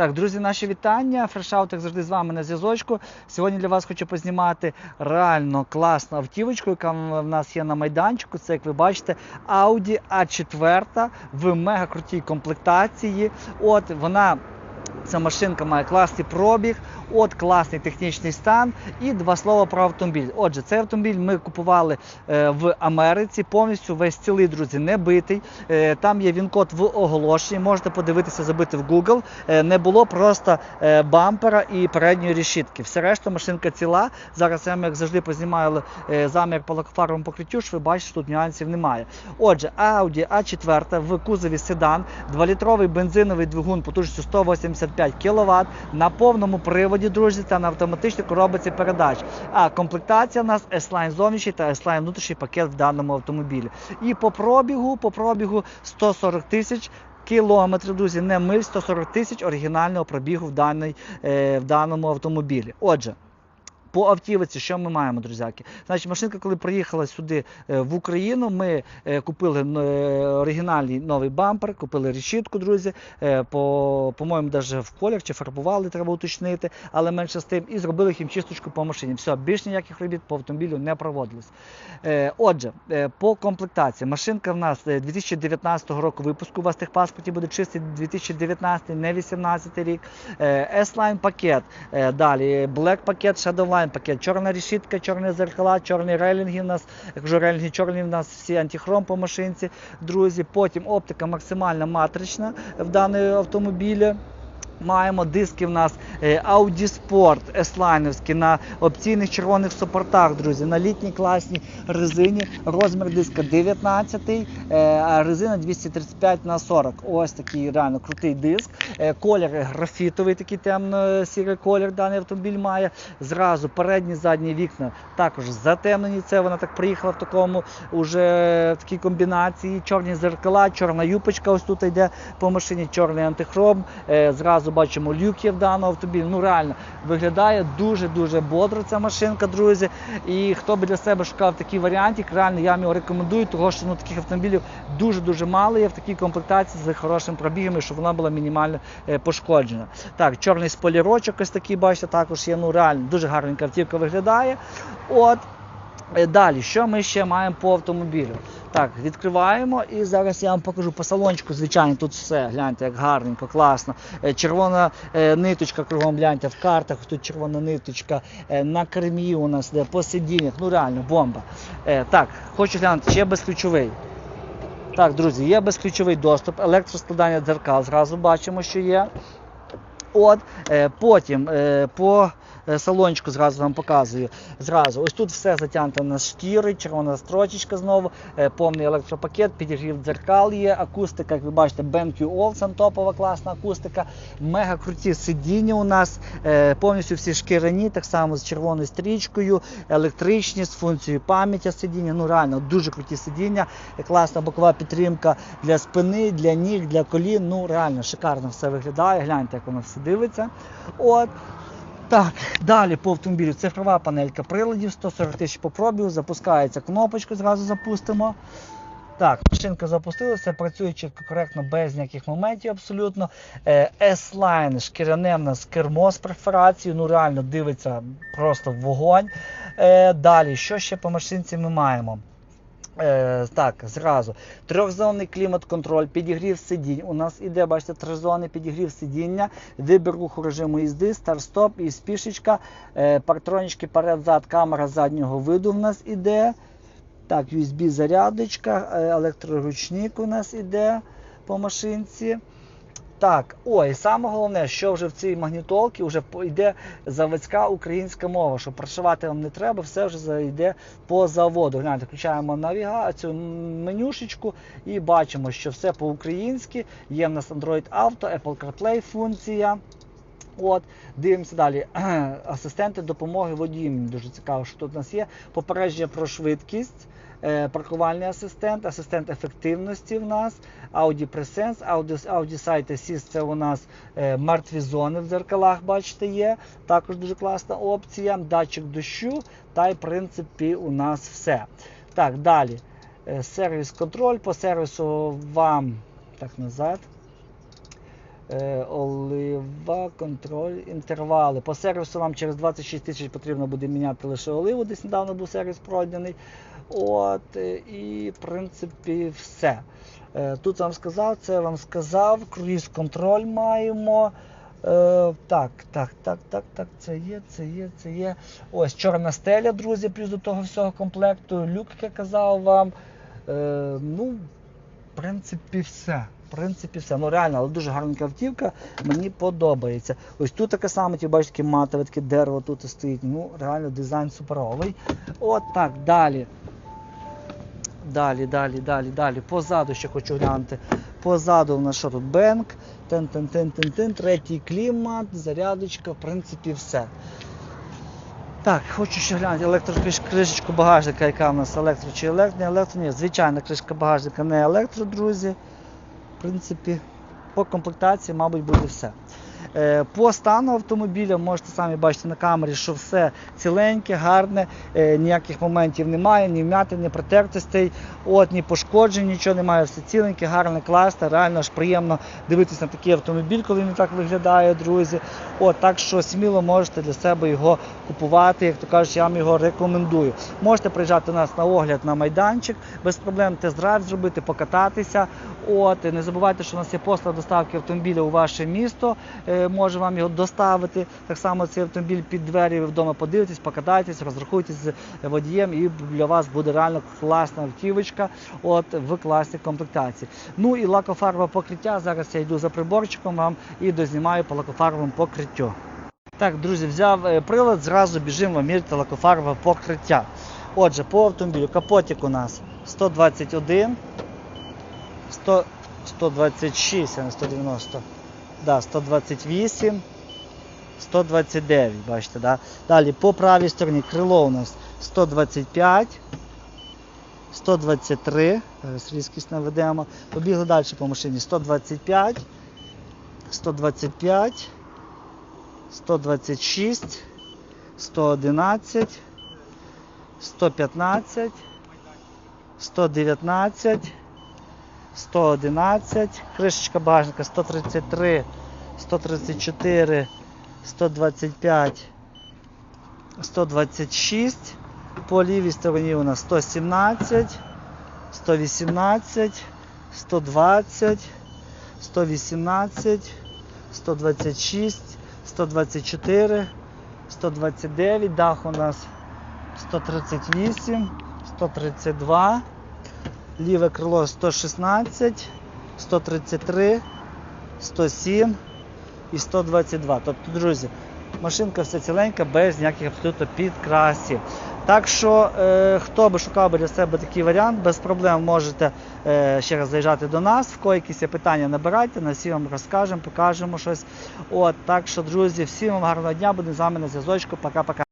Так, друзі, наші вітання. Фрешаут, як завжди, з вами на зв'язочку. Сьогодні для вас хочу познімати реально класну автівочку, яка в нас є на майданчику. Це, як ви бачите, Audi A4 в мега крутій комплектації. От вона. Ця машинка має класний пробіг, от класний технічний стан і два слова про автомобіль. Отже, цей автомобіль ми купували е, в Америці, повністю весь цілий, друзі, не битий. Е, там є він-код в оголошенні, можете подивитися, забити в Google. Е, не було просто е, бампера і передньої решітки. Все решта машинка ціла. Зараз я як завжди, познімаю е, замір по лакофаровому покриттю, що ви бачите, що тут нюансів немає. Отже, Audi A4 в кузові седан, 2-літровий бензиновий двигун потужністю 185 кВт на повному приводі, друзі, та на автоматичній коробиці передач. А комплектація у нас S-Line зовнішній та S-Line внутрішній пакет в даному автомобілі. І по пробігу, по пробігу 140 тисяч. Кілометрів, друзі, не миль 140 тисяч оригінального пробігу в, даний, е, в даному автомобілі. Отже, по автівці, що ми маємо, друзяки? Значить, машинка, коли приїхала сюди е, в Україну, ми е, купили е, оригінальний новий бампер, купили решітку, друзі. е, По, по-моєму, навіть в колір чи фарбували, треба уточнити, але менше з тим, і зробили хімчисточку по машині. Все, більш ніяких робіт по автомобілю не проводилось. Отже, по комплектації. Машинка в нас е, 2019 року випуску. У вас в техпаспорті буде чистий 2019, не 18 рік. S-Line пакет. Далі Black пакет, Shadowline пакет, чорна решітка, чорні зеркала, чорні рейлінги. У нас, як кажу, рейлінги чорні, у нас всі антихром по машинці, друзі. Потім оптика максимально матрична в даному автомобілі. Маємо диски в нас е, Audi Sport S-Line на опційних червоних супортах, друзі, на літній класній резині. Розмір диска 19, е, а резина 235 на 40. Ось такий реально крутий диск. Е, Колір графітовий, такий темно-сірий колір даний автомобіль має. Зразу передні задні вікна також затемнені. Це вона так приїхала в такому уже в такій комбінації. Чорні зеркала, чорна юпочка ось тут йде по машині, чорний антихром. Е, Зразу бачимо люки в даному автомобілі. Ну реально виглядає дуже-дуже бодро ця машинка, друзі. І хто би для себе шукав такий варіантик, реально я вам його рекомендую, тому що ну, таких автомобілів дуже-дуже мало є в такій комплектації з хорошим пробігом, щоб вона була мінімально пошкоджена. Так, чорний сполірочок ось такий, бачите, також є. Ну реально дуже гарненька автівка виглядає. От. Е, Далі, що ми ще маємо по автомобілю? Так, відкриваємо і зараз я вам покажу по салончику, звичайно, тут все, гляньте, як гарненько, класно. Е, Червона е, ниточка кругом, гляньте, в картах тут червона ниточка, е, на кермі у нас де, по сидіннях, ну реально, бомба. Е, Так, хочу глянути, ще безключовий. Так, друзі, є безключовий доступ, електроскладання дзеркал, зразу бачимо, що є. От, е, потім е, по салончику зразу вам показую. Зразу, ось тут все затягнуто на шкіри, червона строчечка знову, е, повний електропакет, підігрів дзеркал є, акустика, як ви бачите, BenQ Olsen, топова класна акустика, мега круті сидіння у нас, е, повністю всі шкіряні, так само з червоною стрічкою, електричні, з функцією пам'яті сидіння. Ну реально дуже круті сидіння, е, класна бокова підтримка для спини, для ніг, для колін. Ну реально шикарно все виглядає. Гляньте, як воно все дивиться. От. Так, далі по автомобілю цифрова панелька приладів, 140 тисяч по пробігу, запускається кнопочку, зразу запустимо. Так, машинка запустилася, працює чітко, коректно, без ніяких моментів абсолютно. Е, S-Line, шкіряне в нас кермо з перфорацією, ну реально дивиться просто в вогонь. Е, Далі, що ще по машинці ми маємо? Е, так, зразу. Трьохзонний клімат-контроль, підігрів сидінь. У нас іде, бачите, тризонний підігрів сидіння, вибір руху режиму їзди, старт-стоп і спішечка. Е, партронічки перед-зад, камера заднього виду в нас іде. Так, USB-зарядочка, е, електроручник у нас іде по машинці. Так, ой, саме головне, що вже в цій магнітолці вже йде заводська українська мова, що прошивати вам не треба, все вже за- йде по заводу. Гляньте, включаємо навігацію, менюшечку і бачимо, що все по-українськи. Є в нас Android Auto, Apple CarPlay функція. От, дивимося далі. Асистенти допомоги водіям. Дуже цікаво, що тут у нас є. Попередження про швидкість, паркувальний асистент, асистент ефективності в нас, Audi Presence, Audi, Audi Sight Assist це у нас е, мертві зони в дзеркалах, бачите, є. Також дуже класна опція. Датчик дощу, та й в принципі у нас все. Так, далі. Е, Сервіс-контроль. По сервісу вам так назад. Е, олива, контроль, інтервали. По сервісу вам через 26 тисяч потрібно буде міняти лише оливу, десь недавно був сервіс пройдений. От, е, і, в принципі, все. Е, Тут вам сказав, це вам сказав, круїз контроль маємо. Е, так, так, так, так, так, це є, це є, це є. Ось чорна стеля, друзі, плюс до того всього комплекту. Люк, як я казав вам. Е, ну, в принципі, все. В принципі, все. Ну реально, але дуже гарненька автівка. Мені подобається. Ось тут таке саме, ті бачите, матове, таке дерево тут стоїть. Ну, реально дизайн суперовий. От так, далі. Далі, далі, далі, далі. Позаду ще хочу глянути. Позаду у нас що тут? Бенк, тен тен тен тен тен третій клімат, зарядочка, в принципі, все. Так, хочу ще глянути електрокришечку багажника, яка в нас електро чи електро, не електро, ні, звичайна кришка багажника, не електро, друзі. В принципі, по комплектації, мабуть, буде все. Е, По стану автомобіля можете самі бачити на камері, що все ціленьке, гарне, е, ніяких моментів немає, ні вмятин, ні протертостей, от, ні пошкоджень, нічого немає, все ціленьке, гарне, класне, реально ж приємно дивитися на такий автомобіль, коли він так виглядає, друзі. От, так що сміло можете для себе його купувати, як то кажуть, я вам його рекомендую. Можете приїжджати до нас на огляд на майданчик, без проблем тест-драйв зробити, покататися. От, не забувайте, що у нас є послуга доставки автомобіля у ваше місто. Е, Може вам його доставити. Так само цей автомобіль під двері, ви вдома подивитесь, покатайтесь, розрахуйтесь з водієм, і для вас буде реально класна автівочка от, в класній комплектації. Ну і лакофарбове покриття. Зараз я йду за приборчиком вам і дознімаю по лакофарбовому покриттю. Так, друзі, взяв е, прилад, зразу біжимо міряти лакофарбове покриття. Отже, по автомобілю капотик у нас 121, 100, 126, а не 190. Да, 128, 129, бачите, да? Далі по правій стороні крило у нас 125, 123, зараз різкість наведемо. Побігли далі по машині 125, 125, 126, 111, 115, 119, 111, кришечка багажника 133, 134, 125, 126. По лівій стороні у нас 117, 118, 120, 118, 126, 124, 129, дах у нас 138, 132, ліве крило 116, 133, 107 і 122. Тобто, друзі, машинка вся ціленька, без ніяких абсолютно підкрасів. Так що, е, хто би шукав би для себе такий варіант, без проблем можете е, ще раз заїжджати до нас. В кого якісь питання, набирайте, на всі вам розкажемо, покажемо щось. От, так що, друзі, всім вам гарного дня, будемо з вами на зв'язочку. Пока-пока.